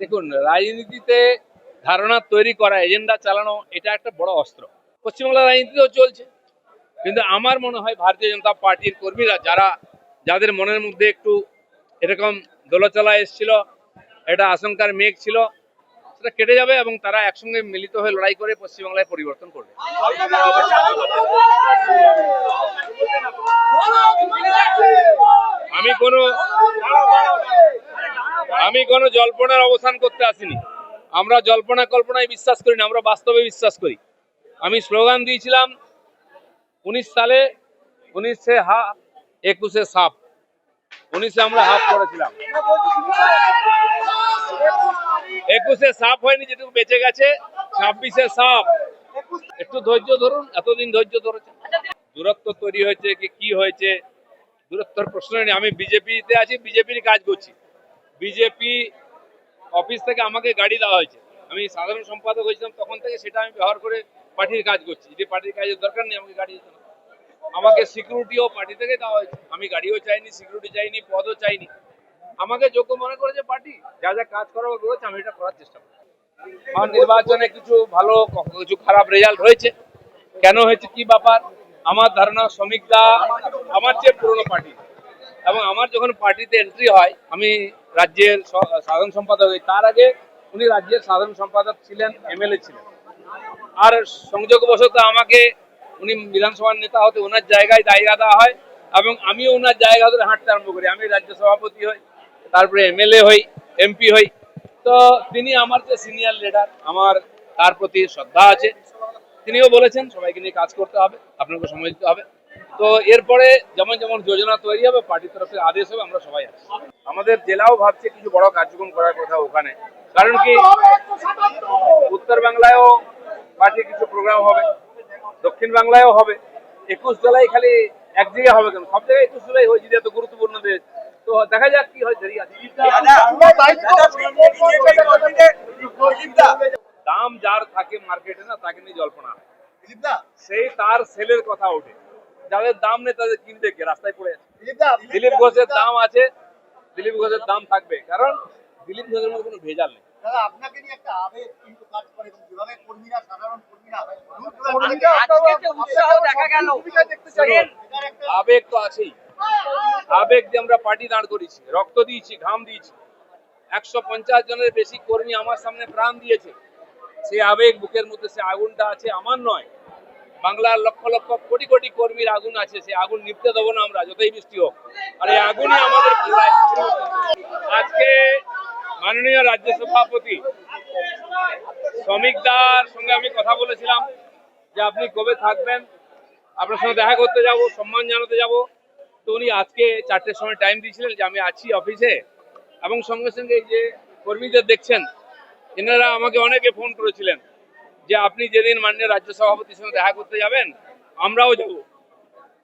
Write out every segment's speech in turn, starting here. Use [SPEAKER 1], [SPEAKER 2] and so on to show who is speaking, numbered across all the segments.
[SPEAKER 1] দেখুন, রাজনীতিতে ধারণা তৈরি করা এজেন্ডা চালানো, এটা একটা বড় অস্ত্র। পশ্চিমবাংলার রাজনীতিতেও চলছে। কিন্তু আমার মনে হয় ভারতীয় জনতা পার্টির কর্মীরা, যারা, যাদের মনের মধ্যে একটু এরকম দোলচলা এসেছিল এটা আশঙ্কার মেঘ ছিল, সেটা কেটে যাবে এবং তারা একসঙ্গে মিলিত হয়ে লড়াই করে পশ্চিমবাংলায় পরিবর্তন করবে আমি কোনো আমি কোনো জল্পনার অবসান করতে আসিনি। আমরা জল্পনা কল্পনায় বিশ্বাস করি না, আমরা বাস্তবে বিশ্বাস করি। আমি স্লোগান দিয়েছিলাম, উনিশ সালে উনিশে হা, একুশে সাপ। উনিশে আমরা হাফ করেছিলাম। একুশে সাপ হয়নি, যেটুকু বেঁচে গেছে, ছাব্বিশে সাপ। একটু ধৈর্য ধরুন, এতদিন ধৈর্য ধরেছে দূরত্ব তৈরি হয়েছে, কি কি হয়েছে? দূরত্বর প্রশ্ন নেই। আমি বিজেপিতে আছি, বিজেপির কাজ করছি। বিজেপি অফিস থেকে আমাকে গাড়ি দেওয়া হয়েছে। আমি সাধারণ সম্পাদক হয়েছিলাম তখন থেকে সেটা আমি ব্যবহার করে পার্টির কাজ করছি। যে পার্টির কাজের দরকার নেই, আমাকে গাড়ি দিতে। আমাকে সিকিউরিটিও পার্টি থেকে দেওয়া হয়েছে। আমি গাড়িও চাইনি, সিকিউরিটি চাইনি, পদও চাইনি। আমাকে যোগ্য মনে করেছে পার্টি। যা যা কাজ করার রয়েছে আমি এটা করার চেষ্টা করি আর নির্বাচনে কিছু ভালো, কিছু খারাপ রেজাল্ট হয়েছে। কেন হয়েছে, কি ব্যাপার? আমার ধারণা শ্রমিকরা, আমার চেয়ে পুরনো পার্টি। এবং আমার যখন পার্টিতে এন্ট্রি হয়, আমি রাজ্যের সাধারণ সম্পাদক তার আগে উনি রাজ্যের সাধারণ সম্পাদক ছিলেন, এমএলএ ছিলেন। আর সংযোগবশত আমাকে উনি বিধানসভার নেতা হতে ওনার জায়গায় জায়গা দেওয়া হয় এবং আমিও ওনার জায়গা ধরে হাঁটতে আরম্ভ করি। আমি রাজ্য সভাপতি হই, তারপরে এমএলএ হই, এমপি হই। তো তিনি আমার যে সিনিয়র লিডার, আমার তার প্রতি শ্রদ্ধা আছে। তিনিও বলেছেন, সবাইকে নিয়ে কাজ করতে হবে, আপনাকে সময় দিতে হবে। তো এরপরে যেমন যেমন যোজনা তৈরি হবে পার্টির তরফে আদেশ হবে আমরা সবাই আছি। আমাদের জেলাও ভাবছে কিছু বড় কার্যক্রম করার কথা ওখানে। কারণ কি উত্তর বাংলায়ও পার্টির কিছু প্রোগ্রাম হবে দক্ষিণ বাংলায়ও হবে একুশ জেলায় খালি এক জায়গায় হবে কেন? সব জায়গায় একুশ জেলায় হয়েছে এত গুরুত্বপূর্ণ দেশ। তো দেখা যাক কি হয় দাম যার থাকে মার্কেটে না তাকে নিয়ে জল্পনা সেই তার সেলের কথা ওঠে। যাদের দাম নেই তাদের কিনবে কে? রাস্তায় পড়ে আছে। দিলীপ ঘোষের দাম আছে দিলীপ ঘোষের দাম থাকবে। কারণ দিলীপ ঘোষের মধ্যে কোনো ভেজাল নেই।
[SPEAKER 2] আপনাকে নিয়ে একটা আবেগ কিন্তু কাজ করে যেভাবে কর্মীরা সাধারণ কর্মীরা
[SPEAKER 3] আজকে যে উৎসাহ দেখা গেল।
[SPEAKER 1] শুনুন, আবেগ তো আছেই। আবেগ দিয়ে আমরা পার্টি দাঁড় করেছি রক্ত দিয়েছি ঘাম দিয়েছি। একশো পঞ্চাশ জনের বেশি কর্মী আমার সামনে প্রাণ দিয়েছে। সেই আবেগ বুকের মধ্যে সে আগুনটা আছে আমার নয়। বাংলার লক্ষ লক্ষ কোটি কোটি কর্মীর আগুন আছে, সেই আগুন নিপতে দেবো না আমরা, যতই বৃষ্টি হোক। আর এই আগুনই আমাদের আজকে মাননীয় রাজ্য সভাপতি, শ্রমিকদার সঙ্গে আমি কথা বলেছিলাম যে আপনি কবে থাকবেন, আপনার সঙ্গে দেখা করতে যাব, সম্মান জানাতে যাব। তো উনি আজকে চারটের সময় টাইম দিয়েছিলেন যে আমি আছি অফিসে এবং সঙ্গে সঙ্গে এই যে কর্মীদের দেখছেন, এনারা আমাকে অনেকে ফোন করেছিলেন। যে আপনি যেদিন মাননীয় রাজ্য সভাপতির সঙ্গে দেখা করতে যাবেন, আমরাও যাব।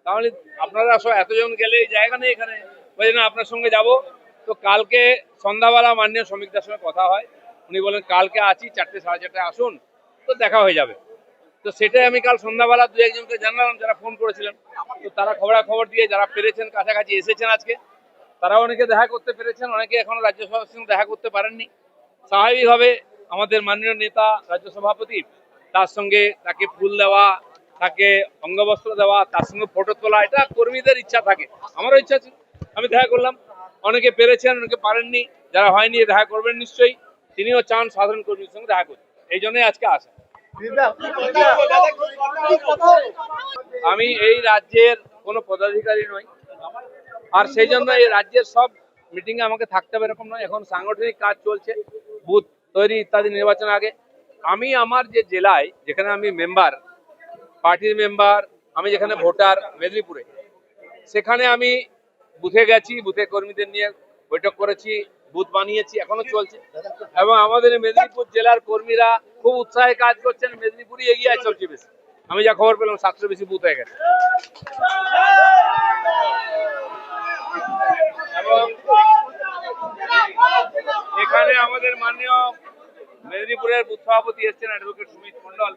[SPEAKER 1] তাহলে আপনারা সব এতজন গেলে এই জায়গা নেই এখানে। ওই জন্য আপনার সঙ্গে যাব। তো কালকে সন্ধ্যাবেলা মাননীয় শ্রমিকদের সঙ্গে কথা হয়। উনি বলেন, কালকে আছি, চারটে, সাড়ে চারটায় আসুন, তো দেখা হয়ে যাবে। তো সেটাই আমি কাল সন্ধ্যাবেলা দু একজনকে জানালাম, যারা ফোন করেছিলেন। তো তারা খবরাখবর দিয়ে যারা পেরেছেন, কাছাকাছি এসেছেন আজকে তারা অনেকে দেখা করতে পেরেছেন, অনেকে এখনও রাজ্য সভাপতির সঙ্গে দেখা করতে পারেননি। স্বাভাবিকভাবে আমাদের মাননীয় নেতা রাজ্য সভাপতি তার সঙ্গে তাকে ফুল দেওয়া তাকে অঙ্গবস্ত্র দেওয়া তার সঙ্গে ফটো তোলা এটা কর্মীদের ইচ্ছা থাকে। আমারও ইচ্ছা ছিল আমি দেখা করলাম। অনেকে পেরেছেন অনেকে পারেননি। যারা হয়নি দেখা করবেন নিশ্চয়ই। তিনিও চান সাধারণ কর্মীর সঙ্গে দেখা করতে। এই জন্যই আজকে আসা। আমি এই রাজ্যের কোনো পদাধিকারী নই। আর সেই জন্য এই রাজ্যের সব মিটিং এ আমাকে থাকতে হবে এরকম নয়। এখন সাংগঠনিক কাজ চলছে। বুথ তৈরি ইত্যাদি নির্বাচন আগে আমি আমার যে জেলায় যেখানে আমি মেম্বার পার্টির মেম্বার আমি যেখানে ভোটার মেদিনীপুরে, সেখানে আমি বুথে গেছি, বুথে কর্মীদের নিয়ে বৈঠক করেছি, বুথ বানিয়েছি, এখনও চলছে। এবং আমাদের মেদিনীপুর জেলার কর্মীরা খুব উৎসাহে কাজ করছেন, মেদিনীপুরই এগিয়ে আছে সবচেয়ে বেশি। আমি যা খবর পেলাম সাতশো বেশি বুথ হয়ে গেছে এবং এখানে আমাদের মাননীয় মেদিনীপুরের বুথ সভাপতি এসছেন অ্যাডভোকেট সুমিত মন্ডল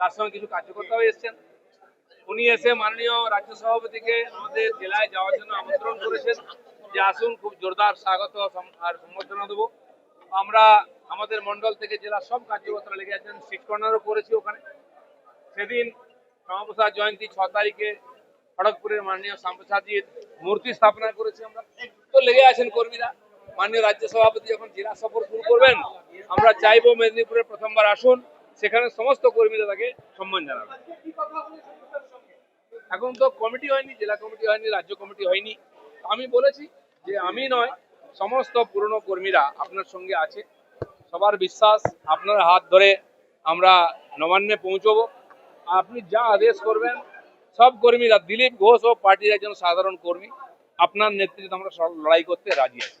[SPEAKER 1] তার সঙ্গে কিছু কার্যকর্তাও এসছেন। উনি এসে মাননীয় রাজ্য সভাপতিকে আমাদের জেলায় যাওয়ার জন্য আমন্ত্রণ করেছেন যে আসুন, খুব জোরদার স্বাগত আর সম্বর্ধনা দেবো। আমরা আমাদের মন্ডল থেকে জেলা সব কার্যকর্তারা লেগে আছেন, সিট কর্নারও করেছি ওখানে। সেদিন শ্যামাপ্রসাদ জয়ন্তী ছ তারিখে খড়গপুরের মাননীয় শ্যামপ্রসাদজির মূর্তি স্থাপনা করেছি আমরা। তো লেগে আছেন কর্মীরা। মাননীয় রাজ্য সভাপতি যখন জেলা সফর শুরু করবেন, আমরা চাইব মেদিনীপুরে প্রথমবার আসুন। সেখানে সমস্ত কর্মীরা তাকে সম্মান জানাবে। এখন তো কমিটি হয়নি, জেলা কমিটি হয়নি, রাজ্য কমিটি হয়নি। আমি বলেছি যে আমি নয়, সমস্ত পুরনো কর্মীরা আপনার সঙ্গে আছে। সবার বিশ্বাস, আপনার হাত ধরে আমরা নবান্নে পৌঁছবো। আপনি যা আদেশ করবেন, সব কর্মীরা, দিলীপ ঘোষ ও পার্টির একজন সাধারণ কর্মী, আপনার নেতৃত্বে আমরা লড়াই করতে রাজি আছি।